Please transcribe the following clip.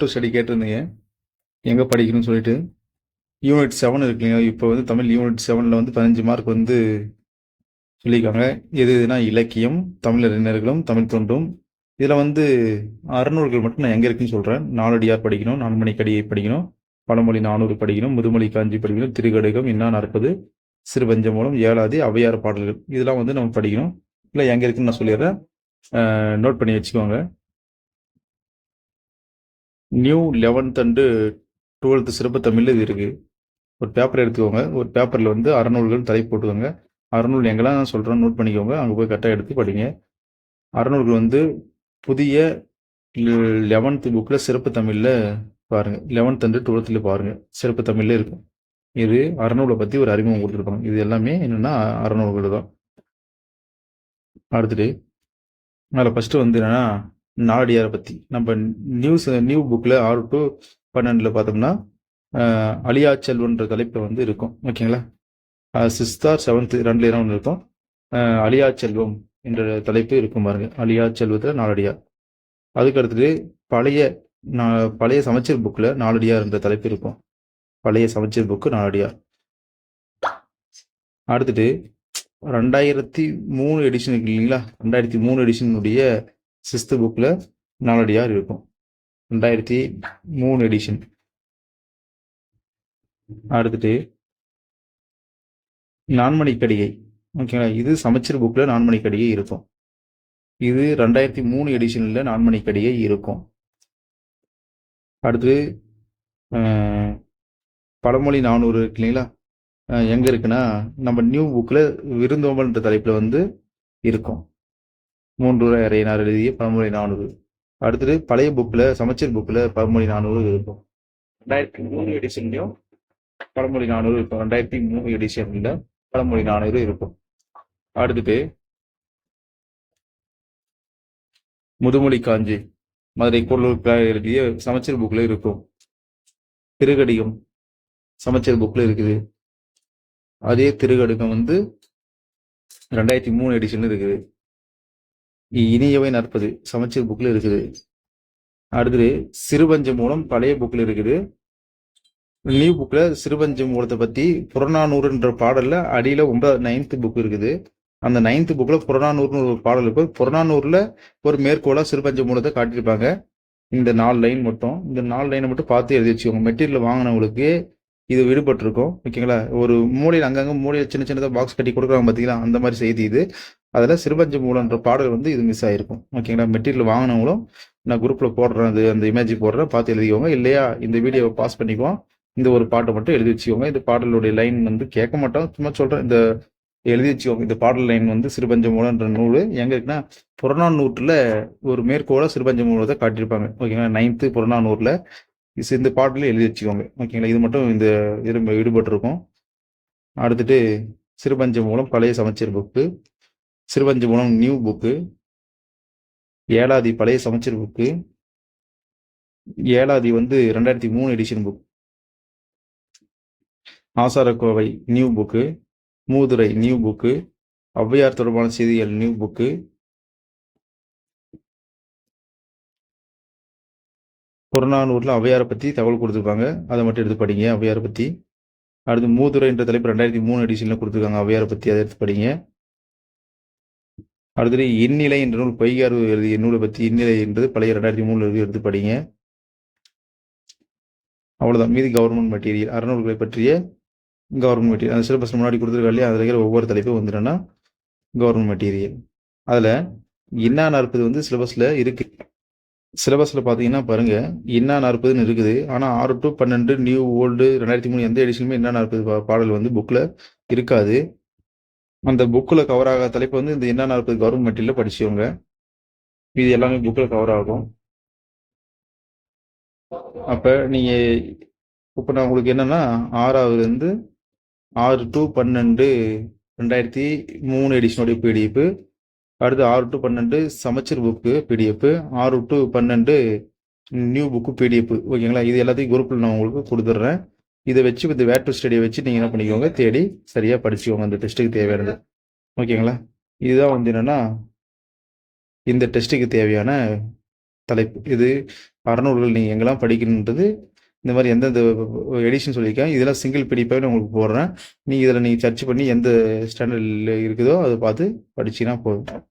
To study கேட்டிருந்தீங்க. எங்கே படிக்கணும்னு சொல்லிட்டு. யூனிட் செவன் இருக்கு இல்லையா? இப்போ வந்து தமிழ் யூனிட் செவனில் வந்து பதினஞ்சு மார்க் வந்து சொல்லியிருக்காங்க. எது எதுனா இலக்கியம் தமிழ் அறிஞர்களும் தமிழ் தொண்டும். இதில் வந்து அறநூறுகள் மட்டும் நான் எங்கே இருக்குன்னு சொல்கிறேன் நாலடியார் படிக்கணும் நான்மணிக்கடியை படிக்கணும் பழமொழி நானூறு படிக்கணும் முதுமொழி காஞ்சி படிக்கணும் திருக்கடுகம் இன்னா நாற்பது சிறுபஞ்சமூலம் ஏழாதி அவையார் பாடல்கள். இதெல்லாம் வந்து நம்ம படிக்கணும். இல்லை எங்கே இருக்குன்னு நான் சொல்லிடுறேன். நோட் பண்ணி வச்சுக்கோங்க. நியூ லெவன்த் அண்டு டுவெல்த்து சிறப்பு தமிழில் இது இருக்குது ஒரு பேப்பர் எடுத்துக்கோங்க. ஒரு பேப்பரில் வந்து அறநூல்கள் தலை போட்டுக்கோங்க. அறநூல் எங்கெல்லாம் நான் சொல்கிறேன் நோட் பண்ணிக்கோங்க. அங்கே போய் கரெக்டாக எடுத்து படிங்க. அறநூல்கள் வந்து புதிய லெவன்த்து புக்கில் சிறப்பு தமிழில் பாருங்கள் லெவன்த் அண்டு டுவெல்த்தில் பாருங்கள் சிறப்பு தமிழில் இருக்கும் இது அறநூலை பற்றி ஒரு அறிமுகம் கொடுத்துருப்பாங்க. இது எல்லாமே என்னென்னா அறநூல்கள் தான். அடுத்துட்டு அதில் ஃபஸ்ட்டு வந்து என்னென்னா நாடியாரை பற்றி நம்ம நியூஸ் நியூ புக்கில் ஆறு டு பன்னெண்டில் பார்த்தோம்னா அழியா செல்வன்ற தலைப்பில் வந்து இருக்கும். ஓகேங்களா சிஸ்தார் செவன்த்து செவன்த் ரெண்டுல ஒன்று இருக்கும்? அழியா செல்வம் என்ற தலைப்பு இருக்கும் பாருங்க. அழியா செல்வத்தில் நாலடியார். அதுக்கு பழைய பழைய சமைச்சர் புக்கில் நாலடியார் என்ற தலைப்பு இருக்கும். பழைய சமைச்சர் புக்கு நாலடியார். அடுத்துட்டு ரெண்டாயிரத்தி மூணு எடிஷன் இருக்கு இல்லைங்களா? ரெண்டாயிரத்தி மூணு எடிஷனுடைய சிக்ஸ்த்து புக்கில் நாலடியார் இருக்கும். ரெண்டாயிரத்தி மூணு எடிஷன் அடுத்துட்டு நான்மணி கடிகை. ஓகேங்களா இது சமச்சீர் புக்கில் நான்மணி கடிகை இருக்கும். இது ரெண்டாயிரத்தி மூணு எடிஷனில் நான்மணி கடிகை இருக்கும். அடுத்து பழமொழி நானூறு இருக்கு இல்லைங்களா எங்கே இருக்குன்னா நம்ம நியூ புக்கில் விருந்தோம்பல்ன்ற தலைப்பில் வந்து இருக்கும். மூன்று அறையினார் எழுதிய பழமொழி நானூறு. அடுத்தது பழைய புக்கில் சமச்சீர் புக்கில் பழமொழி நானூறு இருக்கும். ரெண்டாயிரத்தி மூணு எடிஷன்லையும் பழமொழி நானூறு இருக்கும். ரெண்டாயிரத்தி மூணு எடிஷன்ல பழமொழி நானூறு இருக்கும். அடுத்துட்டு முதுமொழி காஞ்சி மதுரை பொருளுக்காக எழுதிய சமச்சீர் புக்கில் இருக்கும். திருகடிகம் சமச்சீர் புக்கில் இருக்குது. அதே திருகடுகம் வந்து ரெண்டாயிரத்தி மூணு எடிஷன்ல இருக்குது. இனியவை நாற்பது. சமச்சீர் புக்கில் இருக்குது. அடுத்தது சிறுபஞ்சம் மூலம் பழைய புக்கில் இருக்குது. நியூ புக்கில் சிறுபஞ்சம் மூலத்தை பற்றி புறநானூறுன்ற பாடலில் அடியில் ஒன்பது நைன்த்து புக் இருக்குது. அந்த நைன்த்து புக்கில் புறநானூறுன்னு ஒரு பாடல் இருக்கும் புறநானூரில் ஒரு மேற்கோளாக சிறுபஞ்சம் மூலத்தை காட்டியிருப்பாங்க. இந்த நாலு லைன் மட்டும். இந்த நாலு லைனை மட்டும் பார்த்து எழுதி வச்சுக்கோங்க. மெட்டீரியல் வாங்கினவங்களுக்கு இது விடுபட்டிருக்கும். ஓகேங்களா? ஒரு மூலையில் அங்கங்கே மூலையில் சின்ன சின்னதாக பாக்ஸ் கட்டி கொடுக்குறாங்க பார்த்தீங்களா அந்த மாதிரி செய்தி இது. அதில் சிறுபஞ்சு மூலன்ற பாடல் வந்து இது மிஸ் ஆகிருக்கும் ஓகேங்களா மெட்டீரியல் வாங்கினவங்களும் நான் குரூப்பில் போடுறேன் அது அந்த இமேஜ் போடுறேன் பார்த்து எழுதிக்கோங்க. இல்லையா? இந்த வீடியோவை பாஸ் பண்ணிக்குவோம். இந்த ஒரு பாட்டை மட்டும் எழுதி வச்சுக்கோங்க. இந்த பாடலுடைய லைன் வந்து கேட்க மாட்டோம். சும்மா சொல்கிறேன் இந்த எழுதி வச்சுக்கோங்க. இந்த பாடல் லைன் வந்து சிறுபஞ்ச மூலன்ற நூல். எங்கே இருக்குன்னா புறநானூற்றில் ஒரு மேற்கோள சிறுபஞ்ச மூலத்தை காட்டியிருப்பாங்க. ஓகேங்களா நைன்த்து புறநானூரில் இந்த பாட்டில் எழுதி வச்சுக்கோங்க. ஓகேங்களா இது மட்டும் இந்த இது ஈடுபட்டிருக்கும். அடுத்துட்டு சிறுபஞ்ச மூலம் பழைய சமச்சீர் புக்கு சிறுபஞ்ச குணம் நியூ புக்கு ஏழாதி பழைய சமச்சீர் புக்கு ஏழாதி வந்து ரெண்டாயிரத்தி மூணு edition book Acharakkovai new book Moothurai new book Avvaiyar தொடர்பான செய்திகள் நியூ புக்கு புறநானூரில் ஔவையாரை பற்றி தகவல் கொடுத்துருப்பாங்க அதை மட்டும் எடுத்து படிங்க ஔவையாரை பற்றி அடுத்து மூதுரை என்ற தலைப்பு ரெண்டாயிரத்தி மூணு எடிஷனில் கொடுத்துருக்காங்க ஔவையாரை பற்றி அதை எடுத்து படிங்க. அடுத்தது இந்நிலை என்ற நூல் பொய்யார் எழுதிய நூலை பற்றி இந்நிலை என்றது பழைய ரெண்டாயிரத்தி மூணு இருந்து எடுத்து படிங்க. அவ்வளோதான் மீதி கவர்மெண்ட் மெட்டீரியல் அறநூல்களை பற்றிய கவர்மெண்ட் மெட்டீரியல் அந்த சிலபஸ் முன்னாடி கொடுத்துருக்கா இல்லையா அதில் இருக்கிற ஒவ்வொரு தலைப்பும் வந்துடும்னா கவர்மெண்ட் மெட்டீரியல் அதில் இன்னா நாற்பது வந்து சிலபஸில் இருக்கு. சிலபஸில் பார்த்தீங்கன்னா பாருங்கள் இன்னா நாற்பதுன்னு இருக்குது. ஆனால் ஆறு டு பன்னெண்டு நியூ ஓல்டு ரெண்டாயிரத்தி மூணு எந்த எடிஷனுமே இன்னா நாற்பது பா- பாடல் வந்து புக்கில் இருக்காது. அந்த புக்கில் கவர் ஆகாத தலைப்பு வந்து இந்த என்னென்ன இருக்குது கவர்மெண்ட் மெட்டீரியல் படிச்சவங்க இது எல்லாமே புக்கில் கவர் ஆகும். அப்போ நீங்கள் இப்போ நான் உங்களுக்கு என்னென்னா ஆறாவதுலேருந்து ஆறு டு பன்னெண்டு ரெண்டாயிரத்தி மூணு எடிஷனுடைய பிடிஎஃப் அடுத்து ஆறு டு பன்னெண்டு சமச்சர் புக்கு பிடிஎஃப் ஆறு டு பன்னெண்டு நியூ புக்கு பிடிஎஃப் ஓகேங்களா இது எல்லாத்தையும் குரூப்பில் நான் உங்களுக்கு கொடுத்துட்றேன். இதை வச்சு இந்த வேட் ஸ்டடியை வச்சு நீங்கள் என்ன பண்ணிக்கோங்க தேடி சரியாக படிச்சுக்கோங்க. அந்த டெஸ்ட்டுக்கு தேவையானது. ஓகேங்களா? இதுதான் வந்து என்னென்னா இந்த டெஸ்ட்டுக்கு தேவையான தலைப்பு. இது அறநூல்கள் நீங்கள் எங்கெல்லாம் படிக்கணுன்றது இந்த மாதிரி எந்தெந்த எடிஷன் சொல்லியிருக்கேன் இதெல்லாம் சிங்கிள் பிடிப்பாக நான் உங்களுக்கு போடுறேன். நீங்கள் இதில் நீங்கள் சர்ச் பண்ணி எந்த ஸ்டாண்டர்டில் இருக்குதோ அதை பார்த்து படிச்சீங்கன்னா போதும்.